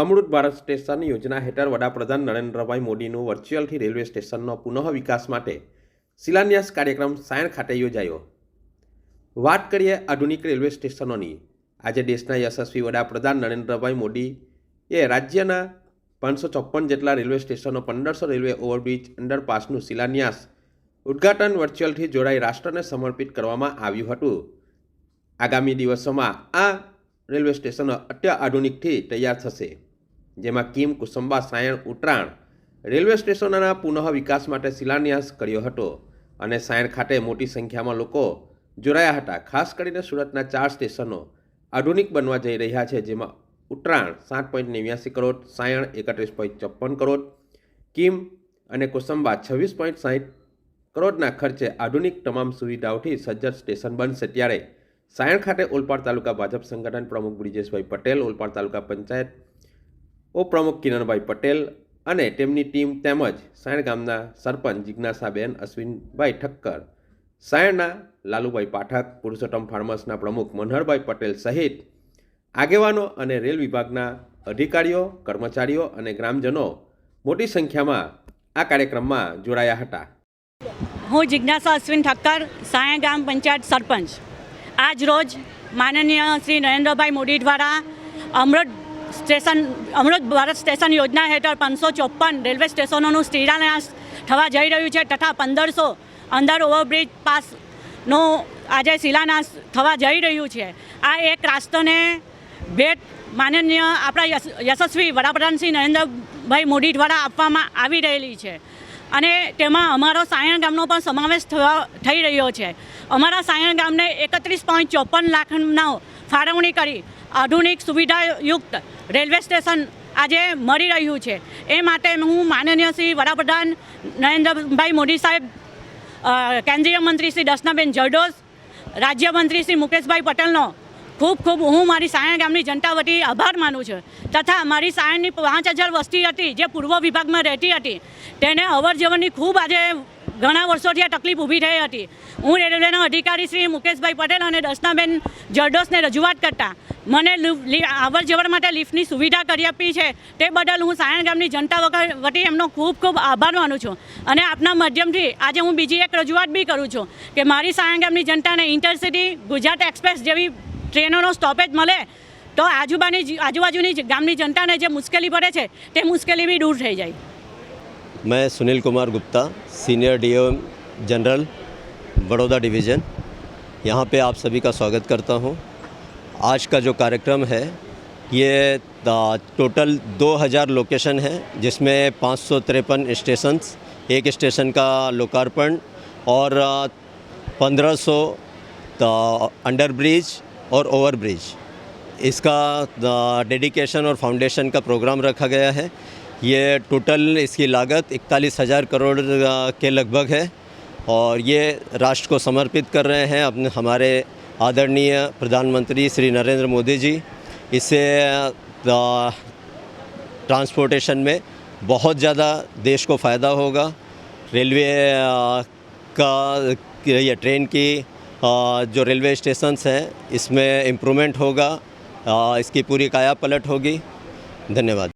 અમૃત Bharat station યોજના હેઠળ વડાપ્રધાન નરેન્દ્રભાઈ મોદીનું વર્ચ્યુઅલથી રેલવે સ્ટેશનનો પુનઃ વિકાસ માટે શિલાન્યાસ કાર્યક્રમ સાયણ ખાતે યોજાયો. વાત કરીએ આધુનિક રેલવે સ્ટેશનોની. આજે દેશના યશસ્વી વડાપ્રધાન નરેન્દ્રભાઈ મોદીએ રાજ્યના પાંચસો ચોપ્પન જેટલા રેલવે સ્ટેશનો, પંદરસો રેલવે ઓવરબ્રિજ અંડરપાસનું શિલાન્યાસ ઉદ્ઘાટન વર્ચ્યુઅલથી જોડાઈ રાષ્ટ્રને સમર્પિત કરવામાં આવ્યું હતું. આગામી દિવસોમાં આ રેલવે સ્ટેશનો અત્યાધુનિકથી તૈયાર થશે. જેમાં કિમ કુસુંબા સાયણ ઉત્તરાયણ રેલવે સ્ટેશનોના પુનઃ વિકાસ માટે શિલાન્યાસ કર્યો હતો અને સાયણ ખાતે મોટી સંખ્યામાં લોકો જોડાયા હતા, ખાસ કરીને સુરતના ચાર સ્ટેશનો આધુનિક બનવા જઈ રહ્યા છે, જેમાં ઉત્તરાયણ સાત પોઈન્ટ નેવ્યાસી કરોડ, સાયણ એકત્રીસ પોઈન્ટ ચોપ્પન કરોડ, કિમ અને કુસંબા છવ્વીસ પોઈન્ટ સાહીઠ કરોડના ખર્ચે આધુનિક તમામ સુવિધાઓથી સજ્જ સ્ટેશન બનશે ત્યારે સાયણ ખાતે ઓલપાડ તાલુકા ભાજપ સંગઠન પ્રમુખ બ્રિજેશભાઈ પટેલ, ઓલપાડ તાલુકા પંચાયત ઉપપ્રમુખ કિરણભાઈ પટેલ અને તેમની ટીમ તેમજ સાયણ ગામના સરપંચ જિજ્ઞાસાબેન, અશ્વિનભાઈ ઠક્કર, સાયણના લાલુભાઈ પાઠક, પુરુષોત્તમ ફાર્મર્સના પ્રમુખ મનહરભાઈ પટેલ સહિત આગેવાનો અને રેલ વિભાગના અધિકારીઓ, કર્મચારીઓ અને ગ્રામજનો મોટી સંખ્યામાં આ કાર્યક્રમમાં જોડાયા હતા. હું જિજ્ઞાસા, અશ્વિન ઠક્કર, સાયણ ગામ પંચાયત સરપંચ. આજ રોજ માનનીય શ્રી નરેન્દ્રભાઈ મોદી દ્વારા અમૃત સ્ટેશન, અમૃત ભારત સ્ટેશન યોજના હેઠળ પાંચસો ચોપન રેલવે સ્ટેશનોનું શિલાન્યાસ થવા જઈ રહ્યું છે તથા પંદરસો અંદર ઓવરબ્રિજ પાસનો આજે શિલાન્યાસ થવા જઈ રહ્યું છે. આ એક રાષ્ટ્રને ભેટ માનનીય આપણા યશસ્વી વડાપ્રધાન શ્રી નરેન્દ્રભાઈ મોદી દ્વારા આપવામાં આવી રહેલી છે. અને તેમાં અમારો સાયણ ગામનો પણ સમાવેશ થઈ રહ્યો છે. અમારા સાયણ ગામને એકત્રીસ પોઈન્ટ ચોપન લાખનો ફાળવણી કરી આધુનિક સુવિધાયુક્ત રેલવે સ્ટેશન આજે મળી રહ્યું છે. એ માટે હું માનનીય શ્રી વડાપ્રધાન નરેન્દ્રભાઈ મોદી સાહેબ કેન્દ્રીય મંત્રી શ્રી દર્શનાબેન જરડોસ રાજ્યમંત્રી શ્રી મુકેશભાઈ પટેલનો ખૂબ ખૂબ હું મારી સાયણ ગામની જનતા વતી આભાર માનું છું. તથા મારી સાયણની પાંચ હજાર વસ્તી હતી, જે પૂર્વ વિભાગમાં રહેતી હતી, તેને અવર જવરની ખૂબ આજે ઘણા વર્ષોથી આ તકલીફ ઊભી થઈ હતી. હું રેલવેના અધિકારી શ્રી મુકેશભાઈ પટેલ અને દર્શનાબેન જરડોસને રજૂઆત કરતા, મને અવર જવર માટે લિફ્ટની સુવિધા કરી આપી છે, તે બદલ હું સાયણ ગામની જનતા વતી એમનો ખૂબ ખૂબ આભાર માનું છું. અને આપના માધ્યમથી આજે હું બીજી એક રજૂઆત બી કરું છું, કે મારી સાયણ ગામની જનતાને ઇન્ટરસિટી, ગુજરાત એક્સપ્રેસ જેવી ટ્રેનોનો સ્ટોપેજ મળે તો આજુબાની આજુબાજુની જ ગામની જનતાને જે મુશ્કેલી પડે છે તે મુશ્કેલી બી દૂર થઈ જાય मैं Sunil Kumar Gupta senior DOM general Baroda division यहाँ पे आप सभी का स्वागत करता हूँ आज का जो कार्यक्रम है ये टोटल 2000 लोकेशन है जिसमें पाँच सौ तिरपन स्टेशंस एक स्टेशन का लोकार्पण और पंद्रह सौ अंडर ब्रिज और ओवर ब्रिज इसका डेडिकेशन और फाउंडेशन का प्रोग्राम रखा गया है। ये टोटल इसकी लागत इकतालीस हज़ार करोड़ के लगभग है। और ये राष्ट्र को समर्पित कर रहे हैं अपने, हमारे आदरणीय प्रधानमंत्री श्री नरेंद्र मोदी जी। इससे ट्रांसपोर्टेशन में बहुत ज़्यादा देश को फ़ायदा होगा। रेलवे का, ये ट्रेन की जो रेलवे स्टेशंस हैं इसमें इम्प्रूवमेंट होगा अ, इसकी पूरी काया पलट होगी धन्यवाद